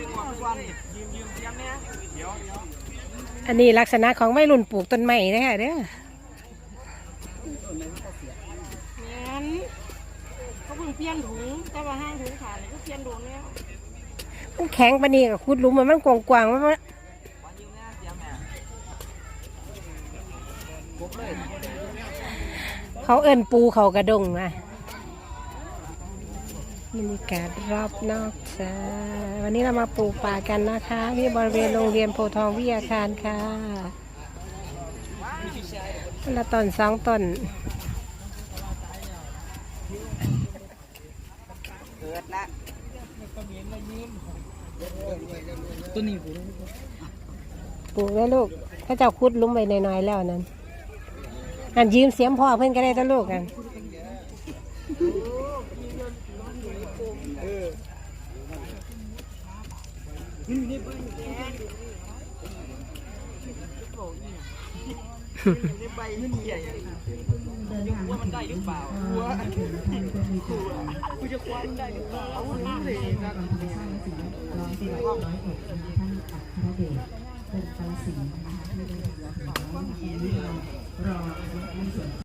ดึงออกทุกวันยืมยืมเสียมเนี่ยเดี๋ยวเดี๋ยวอันนี้ลักษณะของวัยรุ่นปลูกต้นไม้นะคะเด้อแม่นเขาเพิ่งเปลี่ยนถุงแต่ว่าห้างถุงขาดเลยก็เปลี่ยนโดนแล้วมันแข็งปานนี้กับคุดหลุมมันมันกว้างๆมันมันขอยืมเนี่ยเสียมเนี่ยครบเลยเขาเอิ้นปูเขากระดงนะ บรรยากาศรอบนอกจ้าวันนี้เรามาปลูกป่ากันนะคะที่บริเวณโรงเรียนโพทองวิทยาคารค่ะละต้นสองต้นเกิดละตัวนี้ปลูกแล้วลูกเขาเจ้าคุดลุมไปหน่อยๆแล้วนั่นอันยืมเสียมพ่อเพื่อนก็ได้ตัวลูกกัน ใบนี่ใหญ่ยังว่ามันได้หรือเปล่ากูว่ากูจะคว้ามันได้หรือเปล่าเอาเลยนะร้อยสี่ร้อยเอ็ดนะคะท่านอัครเดชเป็นกาลสินนะคะที่ได้รับรางวัลนี้เรารอในส่วน